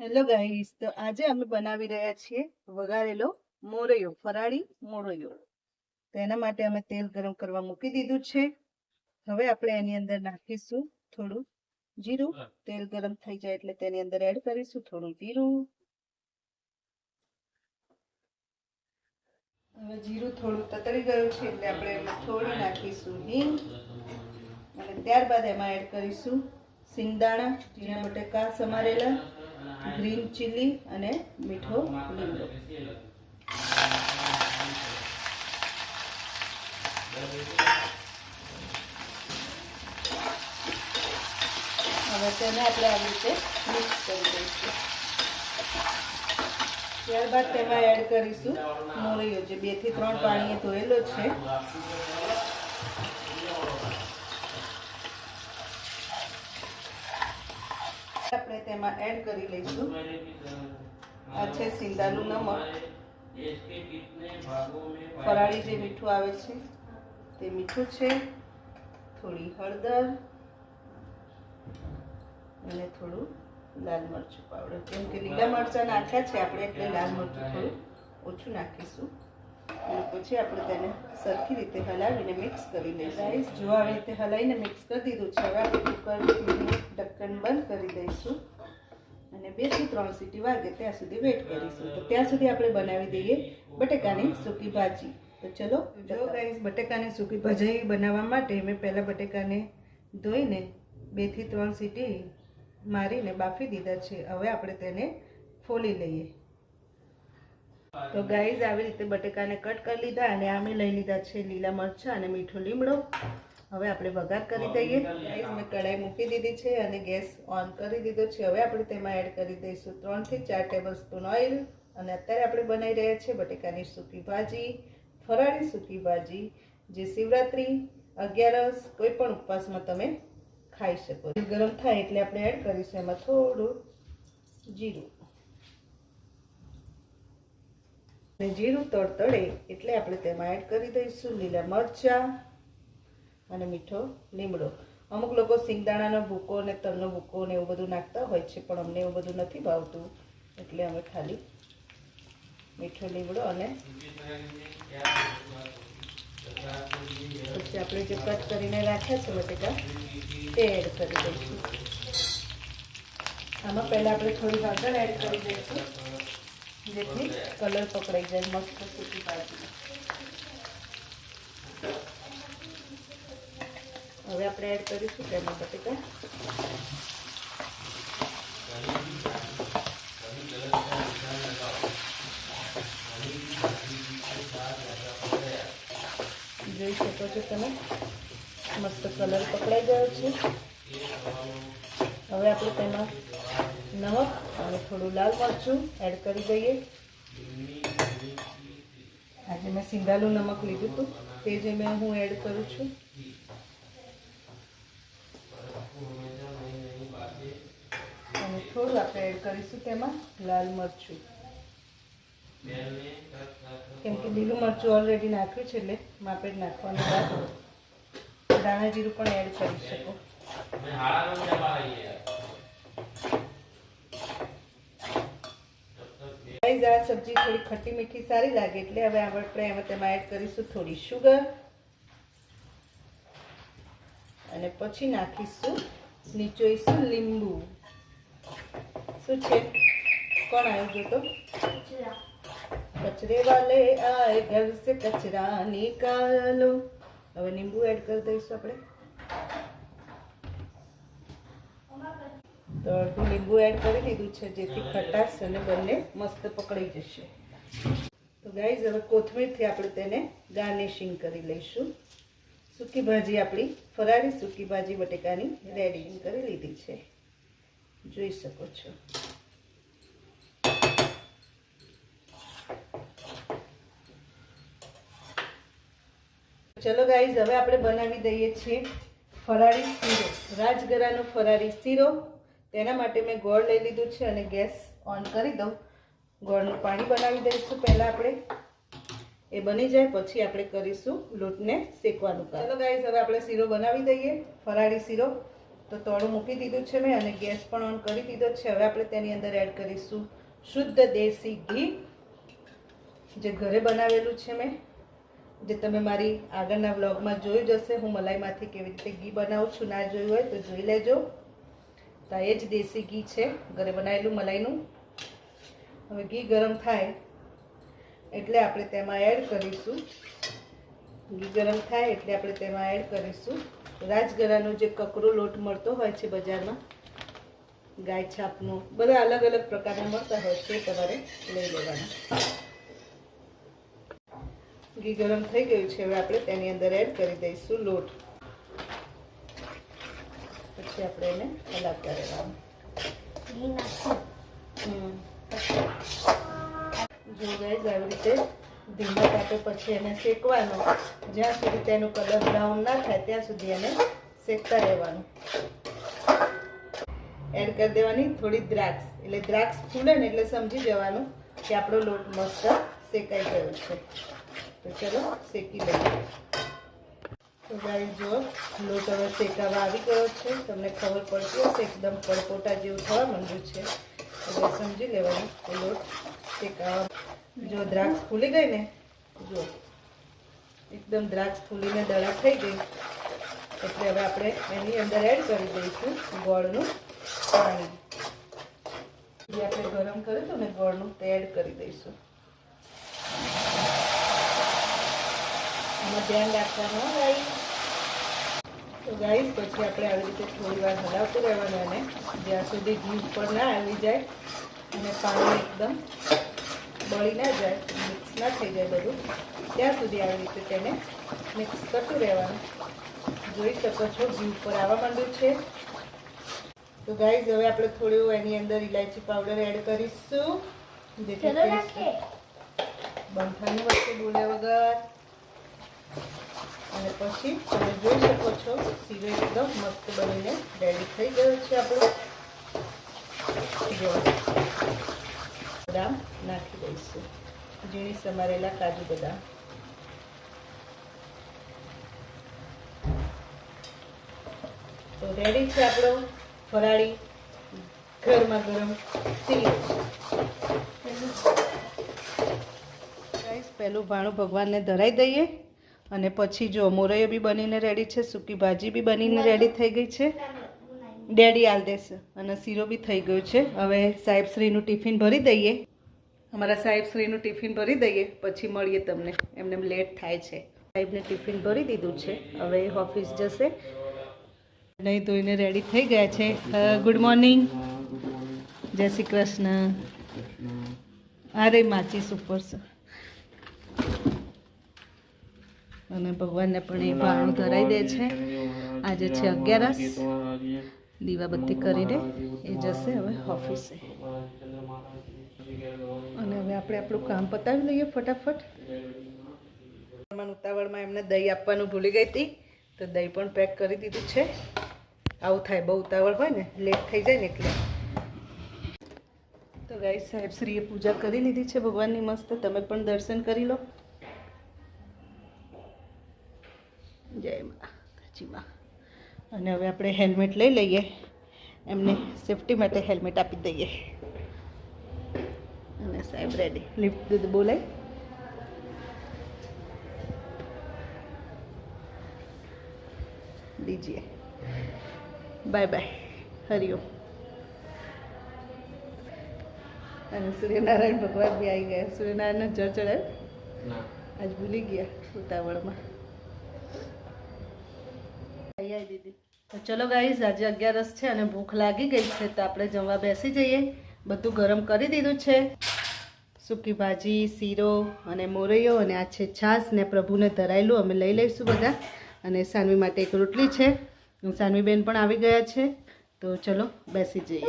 Hello guys તો આજે અમે બનાવી રહ્યા છીએ વઘારેલો મોરૈયો ફરાળી મોરૈયો. તો એના માટે અમે તેલ ગરમ કરવા મૂકી દીધું છે. હવે આપણે એની અંદર નાખીશું થોડું જીરું. તેલ ગરમ થઈ જાય એટલે તેની અંદર એડ કરીશું થોડું જીરું. હવે જીરું થોડું તતરી ગયું છે એટલે આપણે એમાં થોડું નાખીશું હિંગ. અને ત્યારબાદ એમાં એડ કરીશું સિંગદાણા જીરા બટેકા સમારેલા. ગ્રીન ચીલી અને મીઠો લીમડો. હવે તેને આપણે આવી રીતે મિક્સ કરી દઈશું. ત્યારબાદ તેમાં એડ કરીશું મોરૈયો, જે બેથી ત્રણ પાણીએ ધોયેલો છે. આપણે તેમાં એડ કરી લઈશું. આ છે સિંદાનું નમક. ફરાળી જે મીઠું આવે છે, તે મીઠું છે, થોડી હળદર, અને થોડું લાલ મરચું પાવડર. કેમ કે લીલા મરચાં નાખ્યા છે આપણે એટલે લાલ મરચું થોડું ઓછું નાખીશું. અને પછી આપણે તેને સરખી રીતે હલાવીને મિક્સ કરી લઈશું. રાઈસ જો આવી રીતે હલાવીને મિક્સ કરી દીધું છે હવે આપણે કુકરનું ઢક્કન બંધ કરી દઈશું. અને બેથી ત્રણ સીટી વાગે ત્યાં સુધી વેટ કરીશું. તો ત્યાં સુધી આપણે બનાવી દઈએ બટેકાની સૂકી ભાજી. તો ચલો જો ગાઈસ બટેકાની સૂકી ભાજી બનાવવા માટે મેં પહેલાં બટેકાને ધોઈને બેથી ત્રણ સીટી મારીને બાફી દીધા છે. હવે આપણે તેને ફોલી લઈએ. તો ગાઈઝ આવી રીતે બટેકાને કટ કરી લીધા અને આમે લઈ લીધા છે લીલા મરચાં અને મીઠો લીમડો. હવે આપણે વઘાર કરી દઈએ. ગાઈઝ મેં કઢાઈ મૂકી દીધી છે અને ગેસ ઓન કરી દીધો છે. હવે આપણે તેમાં એડ કરી દઈશું ત્રણથી ચાર ટેબલ સ્પૂન ઓઇલ અને અત્યારે આપણે બનાવી રહ્યા છીએ બટેકાની સૂકી ભાજી ફરાળી સૂકી ભાજી જે શિવરાત્રી અગિયારસ કોઈ પણ ઉપવાસમાં તમે ખાઈ શકો ગરમ થાય એટલે આપણે એડ કરીશું. એમાં થોડું જીરું. અને જીરું તળે એટલે આપણે તેમાં એડ કરી દઈશું લીલા મરચાં અને મીઠો લીમડો. અમુક લોકો સિંગદાણાનો ભૂકો અને તલનો ભૂકો ને એવું બધું નાખતા હોય છે, પણ અમને એવું બધું નથી ભાવતું. એટલે અમે ખાલી મીઠો લીમડો અને પછી આપણે જે કટ કરીને રાખ્યા છે બટેકા, તે એડ કરી દઈશું. આમાં પહેલાં આપણે થોડી હળદર એડ કરી દઈશું. જેથી કલર પકડાઈ જાય, મસ્ત સૂકી ભાજી હવે આપણે એડ કરીશું તેમાં બટેકા. જોઈ શકો છો તમે, મસ્ત કલર પકડાઈ ગયો છે. હવે આપણે તેમાં નમક અને થોડું લાલ મરચું એડ કરી દઈએ. આજે મેં સિંગાલું નમક લીધું હતું. તે જે મેં હું એડ કરું છું. અને થોડું આપણે એડ કરીશું તેમાં લાલ મરચું. કેમ કે લીલું મરચું ઓલરેડી નાખ્યું છે એટલે માપે જ નાખવાનું બાદ દાણા જીરું પણ એડ કરી શકો. આ સબ્જી થોડી ખટ્ટી મીઠી સારી લાગે એટલે હવે આપણે એમાં તેમાં એડ કરીશું થોડી શુગર અને પછી નાખીશું નીચોઈશું લીંબુ. શું છે? કોણ આવ્યું જોતો કચરે. વાલે આય ઘર સે કચરા નિકાલો. હવે લીંબુ એડ કરી દઈશું આપણે. તો અડધું લીંબુ એડ કરી દીધું છે, જેથી ખટાશ અને બંને મસ્ત પકડી જશે. તો ગાઈઝ હવે કોથમીરથી આપણે તેને ગાર્નિશિંગ કરી લઈશું. સૂકી ભાજી આપણી, ફરાળી સૂકી ભાજી બટેકાની રેડી કરી લીધી છે. જોઈ શકો છો. ચલો ગાઈઝ હવે આપણે બનાવી દઈએ છીએ ફરાળી શીરો, રાજગરાનો ફરાળી શીરો. તેના માટે મેં ગોળ લઈ લીધું છે અને ગેસ ઓન કરી દઉં. ગોળનું પાણી બનાવી દઈશું પહેલાં આપણે. એ બની જાય, પછી આપણે કરીશું લોટને શેકવાનું કામ. ચલો ગાઈઝ હવે આપણે શીરો બનાવી દઈએ, ફરાળી શીરો. તો તોડું મૂકી દીધું છે મેં અને ગેસ પણ ઓન કરી દીધો છે. હવે આપણે તેની અંદર એડ કરીશું શુદ્ધ દેશી ઘી, જે ઘરે બનાવેલું છે મેં. જે તમે મારી આગળના વ્લોગમાં જોયું જ હશે. હું મલાઈમાંથી કેવી રીતે ઘી બનાવું છું, ના જોયું હોય તો જોઈ લેજો. તો એ જ દેશી ઘી છે. ઘરે બનાવેલું મલાઈનું. હવે ઘી ગરમ થાય એટલે આપણે તેમાં એડ કરીશું. ઘી ગરમ થાય એટલે આપણે તેમાં એડ કરીશું. રાજગરાનો જે કકરો લોટ મળતો હોય છે બજારમાં, ગાય છાપનો, બધા અલગ અલગ પ્રકારના મળતા હોય છે તમારે લઈ લેવાના. ઘી ગરમ થઈ ગયું છે. હવે આપણે તેની અંદર એડ કરી દઈશું લોટ. પછી આપણે એને અલગ કરી. જો ગાઈઝ આવી રીતે ધીમા તાપે પછી એને શેકવાનો. જ્યાં સુધી તેનો કલર બ્રાઉન ના થાય, ત્યાં સુધી એને શેકતા રહેવાનું. એડ કરી દેવાની થોડી દ્રાક્ષ. એટલે દ્રાક્ષ ફૂલે ને એટલે સમજી જવાનું કે આપણો લોટ મસ્ત શેકાઈ ગયો છે. તો ચલો શેકી લઈએ. તો જો લોટ હવે શેકાવા આવી ગયો છે, તમને ખબર પડતી હશે, એકદમ પડપોટા જેવું થવા માંડ્યું છે. એટલે સમજી લેવાનું લોટ શેકાવા. જો દ્રાક્ષ ફૂલી ગઈ ને, જો એકદમ દ્રાક્ષ ફૂલીને દળા થઈ ગઈ. એટલે હવે આપણે એની અંદર એડ કરી દઈશું ગોળનું પાણી. જે આપણે ગરમ કર્યું હતું ને ગોળનું તે એડ કરી દઈશું. આમાં ધ્યાન રાખવાનું ગાઈ તો ગાઈસ પછી આપણે આવી રીતે થોડી વાર હલાવતું રહેવાનું અને જ્યાં સુધી ઘી ઉપર ના આવી જાય અને પાણી એકદમ બળી ના જાય મિક્સ ના થઈ જાય બધું ત્યાં સુધી આવી રીતે તેને મિક્સ કરતું રહેવાનું. જોઈ શકો છો ઘી ઉપર આવવા માંડ્યું છે. તો ગાઈઝ હવે આપણે થોડું એની અંદર ઇલાયચી પાવડર એડ કરીશું. જેથી taste- નાખીએ વસ્તુ બોલ્યા વગર અને પછી તમે જોઈ શકો છો, શીરો એકદમ મસ્ત બનીને રેડી થઈ ગયો છે આપણો. બદામ નાખી દઈશું. ઝીણી સમારેલા કાજુ બદામ. તો રેડી છે આપણો ફરાળી ગરમા ગરમ શીરો. પહેલું ભાણું ભગવાનને ધરાઈ દઈએ. અને પછી જો મોરૈયો બી બનીને રેડી છે સૂકી ભાજી બી બનીને રેડી થઈ ગઈ છે. ડેડી આલ દેશે અને શીરો બી થઈ ગયો છે. હવે સાહેબશ્રીનું ટિફિન ભરી દઈએ. અમારા સાહેબશ્રીનું ટિફિન ભરી દઈએ પછી મળીએ તમને. એમને લેટ થાય છે. સાહેબને ટિફિન ભરી દીધું છે. હવે ઓફિસ જશે. નહીં ધોઈને રેડી થઈ ગયા છે. ગુડ મોર્નિંગ જય શ્રી કૃષ્ણ. અરે માચીસ ઉપર છે અને ભગવાનને પણ એ ભાણ ધરાઈ દે છે. આજે છે અગિયારસ. દીવાબત્તી કરીને એ જશે હવે ઓફિસે. અને હવે આપણે આપણું કામ પતાવી લઈએ ફટાફટ. ઉતાવળમાં ઉતાવળમાં એમને દહીં આપવાનું ભૂલી ગઈ હતી. તો દહીં પણ પેક કરી દીધું છે. આવું થાય બહુ ઉતાવળ હોય ને લેટ થઈ જાય ને એટલે. તો ગાઈ સાહેબ શ્રીએ પૂજા કરી લીધી છે ભગવાનની મસ્ત. તમે પણ દર્શન કરી લો. જય માતાજી અને હવે આપણે હેલ્મેટ લઈ લઈએ. એમને સેફટી માટે હેલ્મેટ આપી દઈએ. અને સાહેબ રેડી લિફ્ટ દૂધ બોલાય. દીજીએ બાય બાય હરિઓમ અને સૂર્યનારાયણ ભગવાન બી આવી ગયા. સૂર્યનારાયણ જળ ચડાવ્યું. આજ ભૂલી ગયા ઉતાવળમાં. આઈ દીદી. તો ચલો ગાઈઝ આજે અગિયારસ છે અને ભૂખ લાગી ગઈ છે, તો આપણે જમવા બેસી જઈએ. બધું ગરમ કરી દીધું છે. સૂકી ભાજી, શીરો અને મોરૈયો અને આ છે છાશ ને પ્રભુને ધરાયેલું અમે લઈ લઈશું બધા. અને સાનવી માટે એક રોટલી છે. સાનવીબેન પણ આવી ગયા છે. તો ચલો બેસી જઈએ.